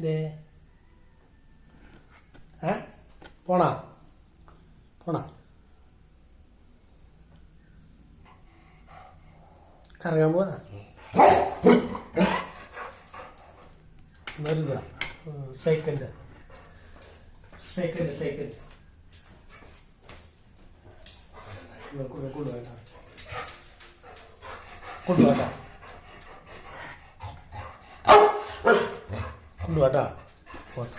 ദേ. ഏ? പോണാ? പോണാ? കറങ്ങാൻ പോനാ വെറുതെ സൈക്കിളിന്റെ സൈക്കിളിന്റെ സൈക്കിൾ. കൊണ്ടുപോകണ്ട കൊണ്ടുപോകണ്ട കൊണ്ടുപോട്ടാ കേട്ടാ പോടാ.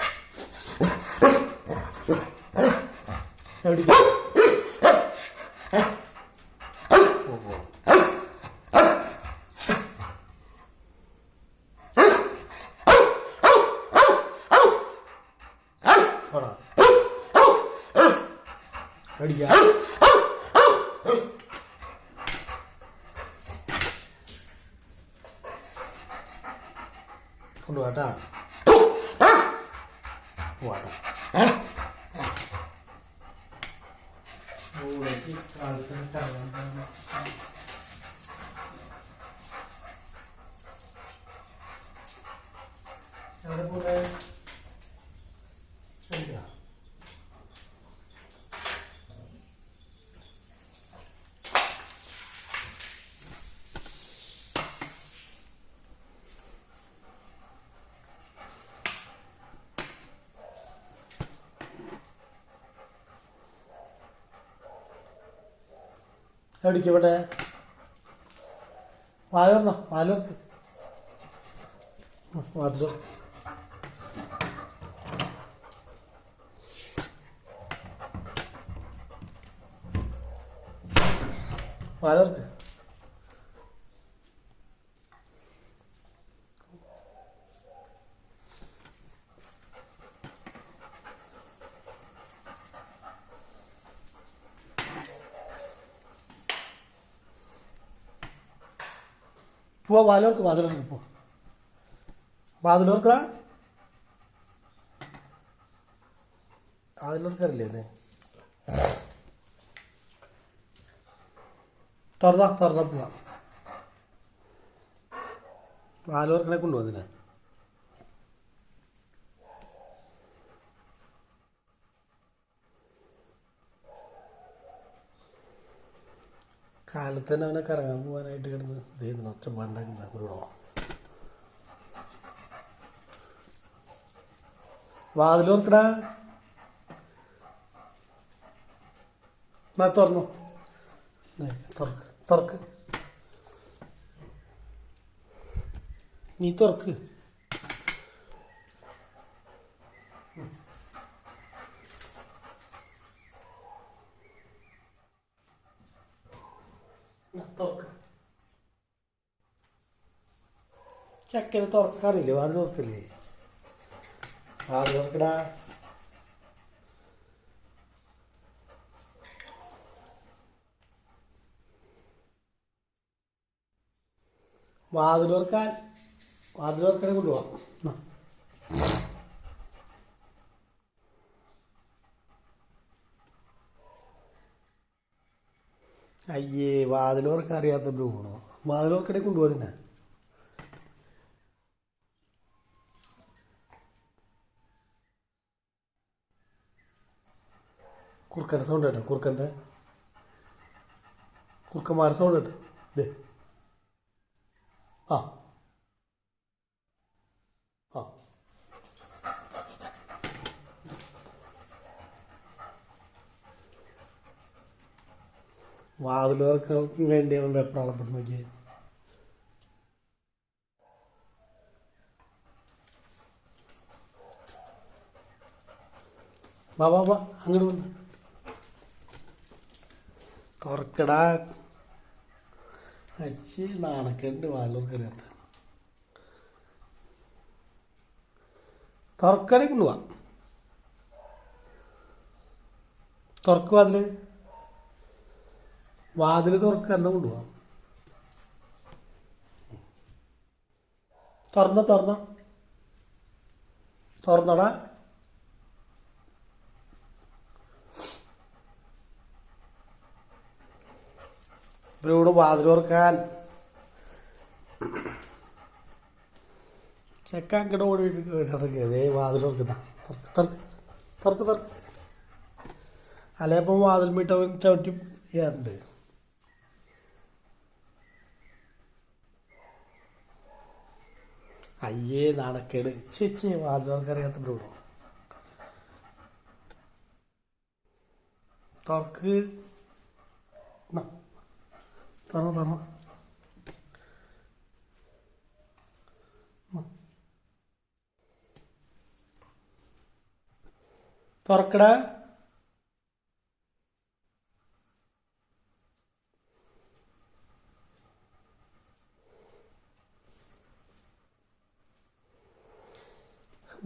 എവിടേക്കാ കൊണ്ടുപോട്ടാ പോവാട്ടാ അവിടെ കാലത്തിന് കറങ്ങാൻ എവിടെ പോണേ ശരിയാ എവിടേക്ക് ഇവിടെ? വാലോർന്നോ? വാലോർക്ക്. വാതിലോ വാലോർക്ക്. പോ വാലോർക്ക് വാതിലോർക്ക് പോ. വാതിലോർക്കടാ. വാതിലോർക്കറില്ലേ തുറന്ന തുറന്ന പോവാം. വാലോർക്കനെ കൊണ്ടുപോകുന്നില്ല കാലത്ത് തന്നെ അവനെ കറങ്ങാൻ പോകാനായിട്ട് കിടന്ന് ദൈവം ഒച്ചപ്പാണ്ടാക്കുന്ന വിടണോ വാതിലോർക്കടാ തുറന്നു? തുറക്ക് തുറക്ക്. നീ തുറക്ക്. തുറക്ക്. ചക്കന് തുറക്കാറില്ലേ? വാതിൽ തുറക്കില്ലേ? വാതിൽ തുറക്കടാ. വാതിലോർക്കാൻ വാതിലോർക്കനെ കൊണ്ടുപോവാം. അയ്യേ വാതിലോർക്ക് അറിയാത്ത ബ്രൂണോ വാതിലോർക്കിടെ കൊണ്ടുപോകുന്ന. കുറുക്കന്റെ സൗണ്ട് കേട്ടോ കുറുക്കന്റെ. കുറുക്കന്മാരുടെ സൗണ്ട് കേട്ടോ. ആ ആ. വാതിലുകൾക്ക് വേണ്ടി അവൻ വെപ്രാളപ്പെട്ട് നോക്കിയേ. വാ വാ വാ അങ്ങോട്ട് വന്ന്. തുറക്കടാ. അച്ചി നാണക്കേണ്ട് വാലൂർക്കറിയാത്ത തുറക്കണേ കൊണ്ടുപോവാ തുറക്ക് വാതിൽ തുറക്കുക തുറക്ക എന്നാ കൊണ്ടുപോവാ. തുറന്ന തുറന്ന. തുറന്നടാ. ഇവരോട് വാതിൽ തുറക്കാൻ. ചെക്ക അങ്ങോട്ട് ഓടി വാതിൽ തുറക്കുന്ന. തുറക്ക് തുറക്ക് തുറക്ക് അല്ലെ അല്ലേപ്പം വാതിൽ മീട്ടവൻ ചവിട്ടി ചെയ്യാറുണ്ട് അയ്യേ നാണക്കേട്. ചേച്ചി വാതിൽ തുറക്കറിയാത്ത ബ്രൂണോ തുറക്ക് ന്നാ. തുറന്നു തുറന്നു തുറക്കടാ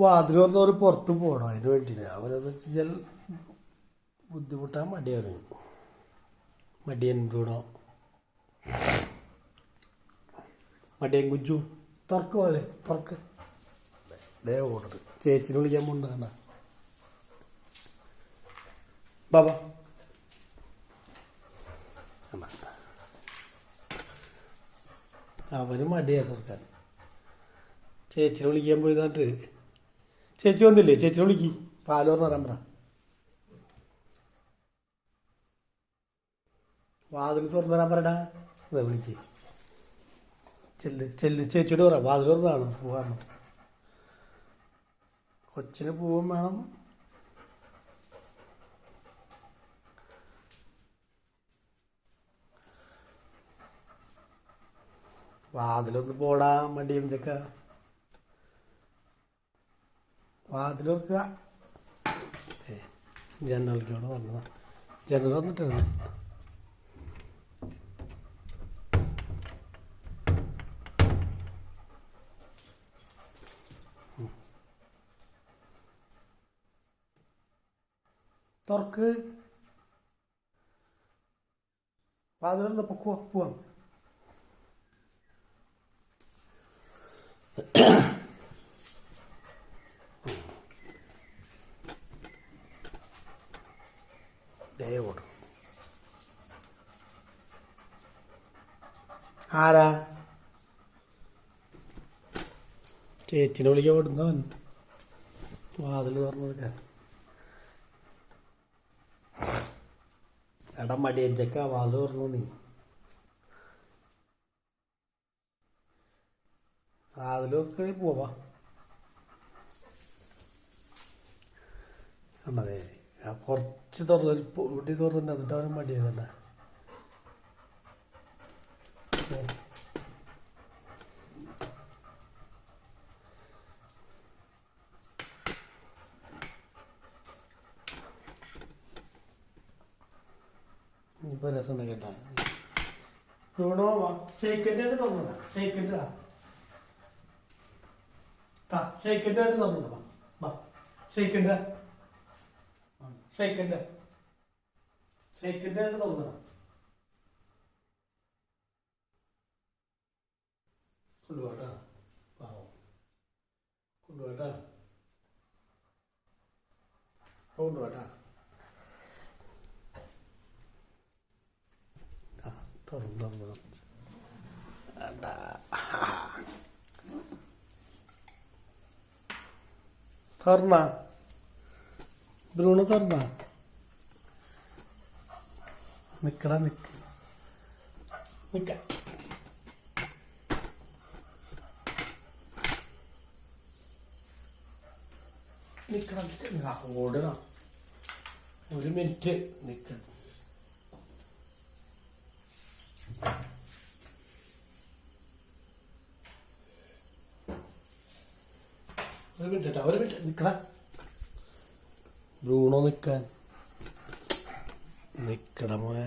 വാതിൽ തുറന്നവർ പുറത്ത് പോകണം അതിന് വേണ്ടിയിട്ട്. അവരെന്ന് കഴിഞ്ഞാൽ ബുദ്ധിമുട്ടാൻ മടിയാണ്. മടിയൻ ബ്രൂണോ മടിയൻ കുഞ്ചു. തുറക്ക് പോലെ തുറക്ക്. ദേ ഓർഡർ ചേച്ചിനെ വിളിക്കാൻ പോണ്ടാ ബാബാ. അവന് മടിയാ തുറക്കാൻ. ചേച്ചിനെ വിളിക്കാൻ പോയതായിട്ട് ചേച്ചി വന്നില്ലേ? ചേച്ചി വിളിക്ക്. പാൽ പറയാൻ പറ. വാതിൽ തുറന്നു തരാൻ പറയടാ. അതെ ചെല്ല് ചെല്ല്. ചേച്ചിയോട് പറ. വാതിൽ തുറന്നാണ് പോകാൻ കൊച്ചിന് പൂവും വേണം. വാതിലൊന്ന് പോടാ മടിയും ഇതൊക്കെ വാതിലൊർക്കുക. വെക്കുക ജനലിക്കോടെ വന്നതാ. ജനൽ വന്നിട്ടാണ് തുറക്ക്. വാതിലൊന്ന് പൊക്കുവോ? പോവാം. ദയവോട് ആരാ? ചേച്ചിനെ വിളിക്കാൻ വിടുന്നവൻ വാതിൽ തുറന്നു കൊടുക്കാൻ എടാ മടിയഞ്ചക്ക വാതിൽ തുറന്നു നീ. വാതിലൊക്കെ പോവാ. കണ്ടതേ ആ കുറച്ച് തുറന്നു ഒരു പൊടി തുറന്നു എന്നിട്ട് അവന് മടിയതല്ല ഇപ്പൊ രസം കേട്ടാ. തന്നെ ഷെയ്ക്കിന്റെ തുറന്നുടാ. ഷെയ്ക്കിന്റെ ഷെയ്ക്കിന്റെ തുറന്നുടാ. വാ. ഷെയ്ക്കിന്റെ ഷെയ്ക്കിന്റെ ഷെയ്ക്കിന്റെ തുറന്നുടാ കൊണ്ടുപോട്ടാ പാവം കൊണ്ടുപോട്ടാ കൊണ്ടുപോട്ടാ ആ തുറന്നു തുറന്നു തുറന്നു വേണ്ടാ. തുറന്ന ബ്രൂണ് തുറന്ന? നിക്കടാ നിക്ക. നിക്ക. നിക്കണം നിക്കണം ഓടണം ഒരു മിനിറ്റ് നിക്കണം ഒരു മിനിറ്റ് ഒരു മിനിറ്റ് നിക്കടാ. ബ്രൂണോ നിക്കാൻ? നിക്കട മോനെ.